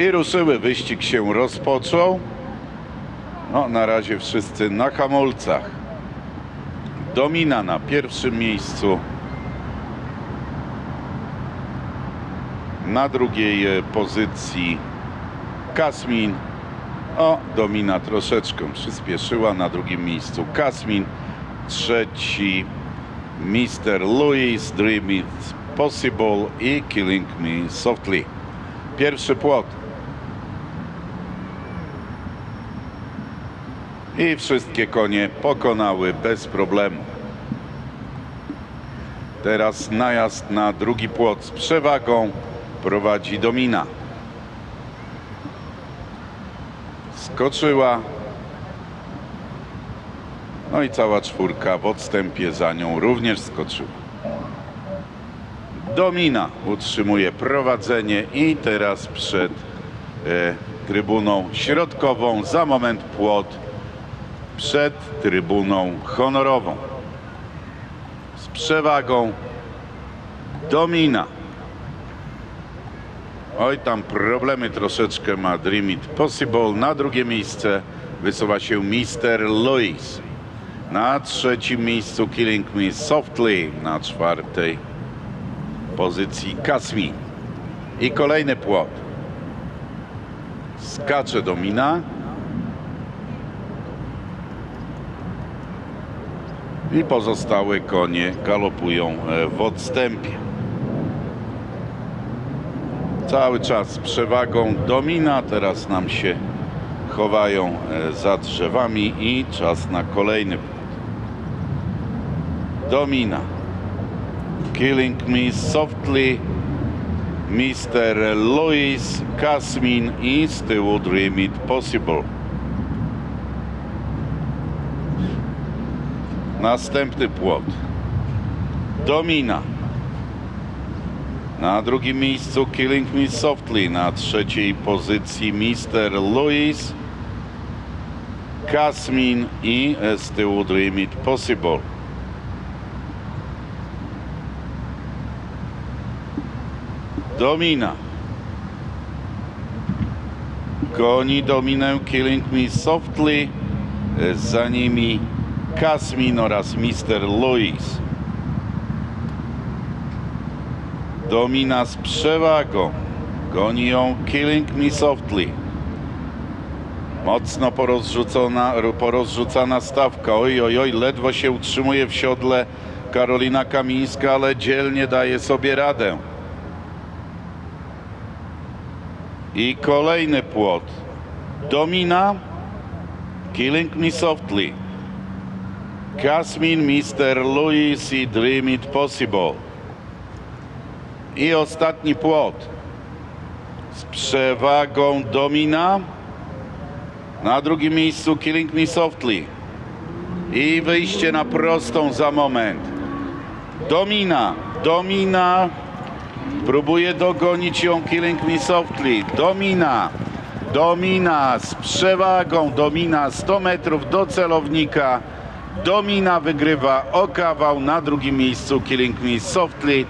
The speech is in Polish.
I ruszyły, wyścig się rozpoczął. No, na razie wszyscy na hamulcach. Domina na pierwszym miejscu. Na drugiej e, pozycji Kasmin. O, Domina troszeczkę przyspieszyła. Na drugim miejscu Kasmin. Trzeci Mr. Louis, Dream It Possible i Killing Me Softly. Pierwszy płot. I wszystkie konie pokonały bez problemu. Teraz najazd na drugi płot z przewagą prowadzi Domina. Skoczyła. No i cała czwórka w odstępie za nią również skoczyła. Domina utrzymuje prowadzenie i teraz przed e, trybuną środkową za moment płot przed trybuną honorową. Z przewagą Domina. Oj, tam problemy troszeczkę ma Dream It Possible. Na drugie miejsce wysuwa się Mr. Louis. Na trzecim miejscu Killing Me Softly. Na czwartej pozycji Kasmi. I kolejny płot. Skacze Domina. I pozostałe konie galopują e, w odstępie. Cały czas przewagą domina. Teraz nam się chowają e, za drzewami i czas na kolejny. Domina. Killing Me Softly. Mr. Louis Kasmin i z tyłu Dream It Possible. Następny płot. Domina. Na drugim miejscu Killing Me Softly. Na trzeciej pozycji Mr. Louis. Kasmin i z tyłu Dream It Possible. Domina. Goni dominę Killing Me Softly. Za nimi Kasmin oraz Mr. Louis. Domina z przewagą. Goni ją Killing Me Softly. Mocno porozrzucona, porozrzucana stawka. Oj, oj, oj, ledwo się utrzymuje w siodle Karolina Kamińska, ale dzielnie daje sobie radę. I kolejny płot. Domina. Killing Me Softly. Kasmin, Mr. Louis i Dream It Possible. I ostatni płot. Z przewagą Domina. Na drugim miejscu Killing Me Softly. I wyjście na prostą za moment. Domina. Domina. Próbuje dogonić ją Killing Me Softly. Domina. Domina z przewagą. Domina 100 metrów do celownika. Domina wygrywa o kawał na drugim miejscu Killing Me Softly